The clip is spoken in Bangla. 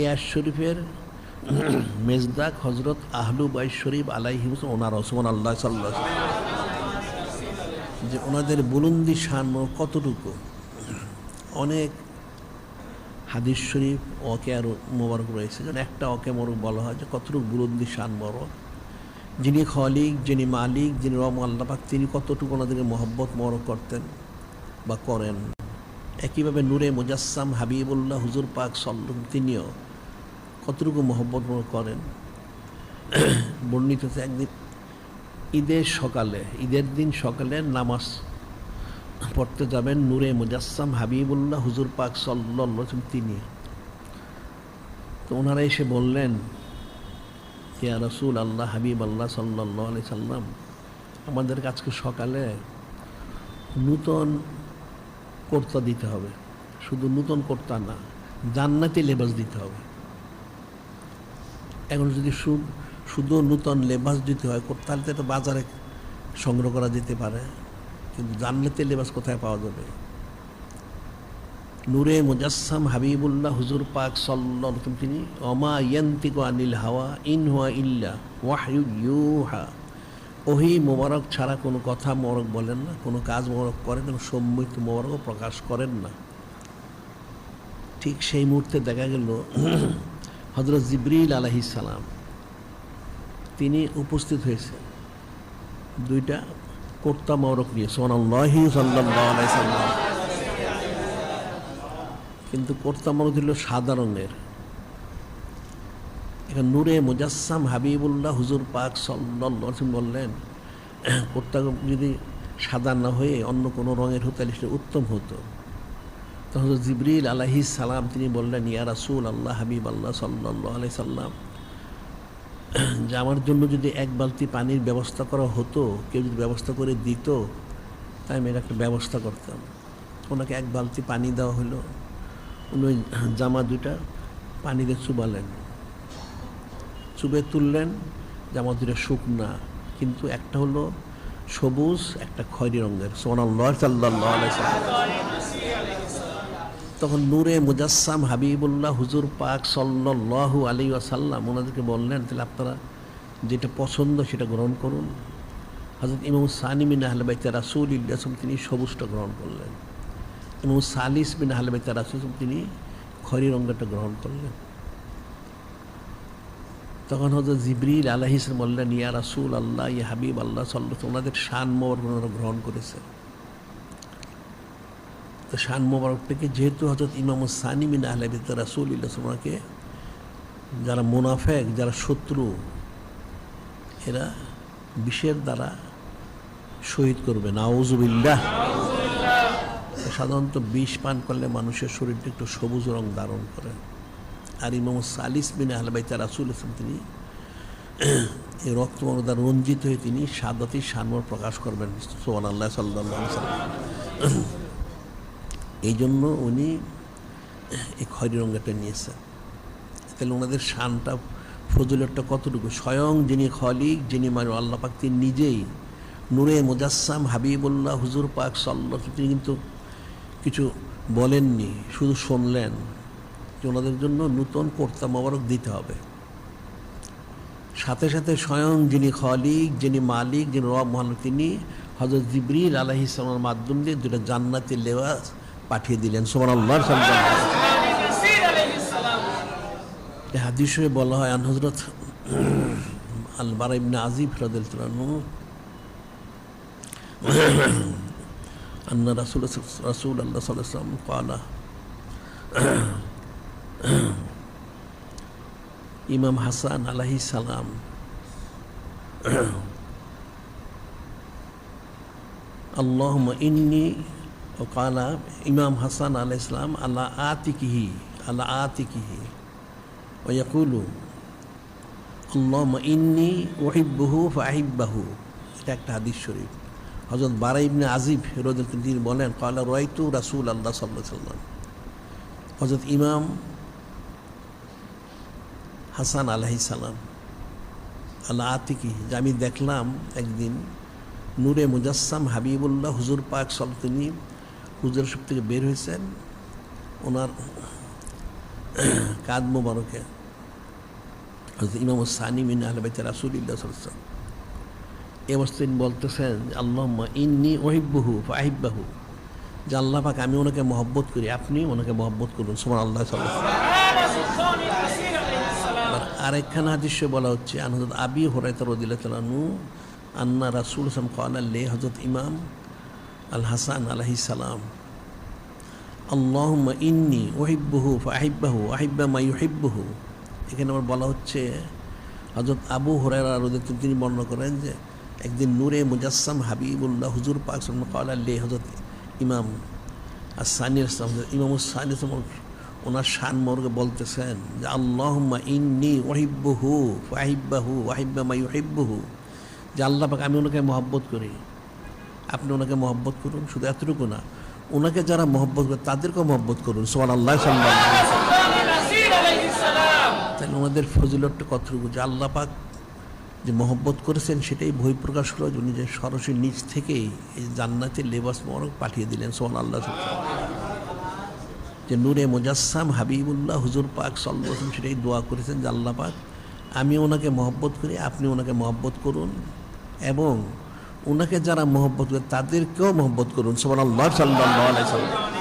এ আশ শরীফের মেজদাক হজরত আহলু বাই শরীফ আলাইহিম ওনার ওসমান আল্লাহ সাল্লাহ যে ওনাদের বুলন্দি শান কতটুকু? অনেক হাদিস শরীফ ওকে আর মোবারক রয়েছে। যেন একটা ওকে মোরক বলা হয় যে কতটুকু বুলন্দি শান বরক যিনি খলিক, যিনি মালিক, যিনি রম আল্লাপাক তিনি কতটুকু ওনাদেরকে মহব্বত মরক করতেন বা করেন। একইভাবে নূরে মুজাসসাম হাবিবুল্লাহ হুজুর পাক সল্লম তিনিও কতটুকু মহব্বত করেন? বর্ণিত হচ্ছে একদিন, ঈদের সকালে, ঈদের দিন সকালে নামাজ পড়তে যাবেন নূরে মুজাসসাম হাবিবুল্লাহ হুজুর পাক সাল্লাহ তিনি। তো ওনারা এসে বললেন, ইয়া রসুল আল্লাহ হাবিব আল্লাহ সাল্লাহ আলি সাল্লাম আমাদের আজকে সকালে নূতন কর্তা দিতে হবে। শুধু নূতন কর্তা না, জান্নাতি লেবাস দিতে হবে। এখন যদি শুধু নূতন লেবাস দিতে হয় তাহলে তো এটা বাজারে সংগ্রহ করা যেতে পারে। কিন্তু জান্নাতি লেবাস কোথায় পাওয়া যাবে? নূরে মুজাসসাম হাবিবুল্লাহ হুজুর পাক সাল্লাহ তিনি অমা ইয়ান্তিকু আনিল হাওয়া ইন হুয়া ইল্লা ওয়াহয়ু ইউহা। ওহি মোবারক ছাড়া কোনো কথা মোবারক বলেন না, কোনো কাজ মোবারক করেন এবং সম্মিত মোবারকও প্রকাশ করেন না। ঠিক সেই মুহূর্তে দেখা গেল হজরত জিবরিল সালাম, তিনি উপস্থিত হয়েছে দুইটা কর্তা মরক নিয়ে সোনাল্লাহি সাল্লাম। কিন্তু কর্তা মরক ছিল সাদা রঙের। এখন নূরে মুজাসসাম হাবিবুল্লাহ হুজুর পাক সাল্লাহ বললেন, কর্তা যদি সাদা না হয়ে অন্য কোনো রঙের হতো তাহলে সেটা উত্তম হতো। তখন জিবরিল আলাহি সালাম, তিনি বললেন, ইয়া রাসুল আল্লাহ হাবিব আল্লাহ সাল্লাহ আলাই সাল্লাম, যে আমার জন্য যদি এক বালতি পানির ব্যবস্থা করা হতো, কেউ যদি ব্যবস্থা করে দিত, তাই আমি একটা ব্যবস্থা করতাম। ওনাকে এক বালতি পানি দেওয়া হলো। উনি জামা দুটা পানিতে চুবালেন। চুবে তুললেন, জামা দুটো শুকনা, কিন্তু একটা হলো সবুজ, একটা খয়রি রঙের। সোনাল্লাহ সাল্লাহ আলাইসাল্লাম তখন নূরে মুজাসসাম হাবিবুল্লাহ হুজুর পাক সাল্লাল্লাহু আলী আসাল্লাম ওনাদেরকে বললেন, তাহলে আপনারা যেটা পছন্দ সেটা গ্রহণ করুন। হজরত ইমাম সানিমিন আহলবাইতা রাসুল ইল্লাসম তিনি সবুজটা গ্রহণ করলেন। এবং সালিস বিন আহলবাইতা রাসুল তিনি খরি রঙটা গ্রহণ করলেন। তখন হজরত জিবরিল আলাহিস বললেন, ইয়া রাসুল আল্লাহ, ইয়া হাবিব আল্লাহ সাল্লাহ ওনাদের শান মোর গ্রহণ করেছে। তো শান মোবারক থেকে যেহেতু হজরত ইমাম সানি বিন আহলাবিদ রাসুল ইল্লাহকে যারা মুনাফেক, যারা শত্রু, এরা বিষের দ্বারা শহীদ করবে। নাউজুবিল্লাহ সাধারণত বিষ পান করলে মানুষের শরীরটা একটু সবুজ রং ধারণ করে। আর ইমাম সালিস বিন আহলাবাইতা রাসুল ইসলাম তিনি। এই রক্তমরদা রঞ্জিত হয়ে তিনি সাদাতি সানমর প্রকাশ করবেন। সোহান আল্লাহ সাল্লাম এই জন্য উনি এই খয়রি রঙটা নিয়েছেন। তাহলে ওনাদের শানটা, ফজলতটা কতটুকু? স্বয়ং যিনি খলিক, যিনি মানে আল্লাহ পাক তিনি নিজেই নূরে মুজাসসাম হাবিবুল্লাহ হুজুর পাক সাল্লাহ তিনি কিন্তু কিছু বলেননি, শুধু শুনলেন যে ওনাদের জন্য নূতন কর্তা মোবারক দিতে হবে। সাথে সাথে স্বয়ং যিনি খলিক, যিনি মালিক, যিনি রব মহান তিনি হজরত জিবরিল আলহ ইসলামের মাধ্যম দিয়ে দুটা জান্নাতি লেবাস পাঠিয়ে দিলেন। সোমান আল্লাহ হাদিসে বলা হয়, আন হজরত আল বারা ইবনে আজিব রাদিল তালানু আন্না রাসুল রাসুল আল্লাহ সাল্লাম কালা ইমাম হাসান আলাহি সালাম আল্লাহ ওকালা ইমাম হাসান আল ইসলাম আল্লাহ আতিকিহি আল্লাহ আতিকিহি ও ইয়াকুলু আল্লাহ ইন্নি ওহিব্বাহু ফাহিব্বাহু এটা একটা হাদিস শরীফ। হজরত বারা ইবনে আজিব রোজ তিনি বলেন, কালা রয়তু রাসুল আল্লাহ সাল্লাহ সাল্লাম হজরত ইমাম হাসান আলাহি সালাম, আল্লাহ আতিকি যে আমি দেখলাম একদিন নূরে মুজাসসাম হাবিবুল্লাহ হুজুর পাক সব তিনি হুজুর সব থেকে বের হয়েছেন। ওনার কাদ মোবারকে ইমাম সানি মিন আহলবাইতে রাসুলিল্লাহ সাল্লাম এ তিনি বলতেছেন আল্লাহ ইন্নি ওহিব্বহু ফাহিব্বাহু। যে, আল্লাহ পাক, আমি ওনাকে মহব্বত করি আপনি ওনাকে মহব্বত করুন। সুমান আল্লাহ আরেকখানা হাদিসে বলা হচ্ছে, আন হজরত আবি হরাইতা রদিল্লাহ তালানু আন্না রাসুল হাসান কাল্লাহ হজরত ইমাম আল হাসান আলহি সালাম, আল্লাহুম্মা ইন্নি ওহিব্বহু ফাহিব্বাহু আহিব্বা মা ইউহিব্বহু। এখানে আমার বলা হচ্ছে হজরত আবু রদিত তিনি বর্ণনা করেন যে, একদিন নূরে মুজাসসাম হাবিবুল্লাহ হুজুর পাক কাল্লাহ হজরত ইমাম আর সানি ইসলাম ইমাম সানি ওনার শান মর্গে বলতেছেন যে, আল্লাহুম্মা ইন্নি ওহিব্বহু ফাহিব্বাহু ওয়াহিব্বা মা ইউহিব্বহু। যে আল্লাহ পাক আমি ওনাকে মহব্বত করি। আপনি ওনাকে মহব্বত করুন, শুধু এতটুকু না, ওনাকে যারা মহব্বত করে তাদেরকেও মহব্বত করুন। সোমান আল্লাহ তাহলে ওনাদের ফজিলতটা কতটুকু? যে আল্লাহ পাক যে মহব্বত করেছেন, সেটাই বহিঃপ্রকাশ হলো যে উনি যে সরাসরি নিচ থেকেই এই জান্নাতের লেবাস মরক পাঠিয়ে দিলেন সোমান আল্লাহ যে নূরে মুজাসসাম হাবিবুল্লাহ হুজুর পাক সাল্লাহ সেটাই দোয়া করেছেন যে আল্লাহ পাক, আমি ওনাকে মহব্বত করি, আপনি ওনাকে মহব্বত করুন এবং ওনাকে যারা মহব্বত করে তাদেরকেও মহব্বত করুন। সোমান আল্লাহ সাল্লাহ আলাই সাল্লাম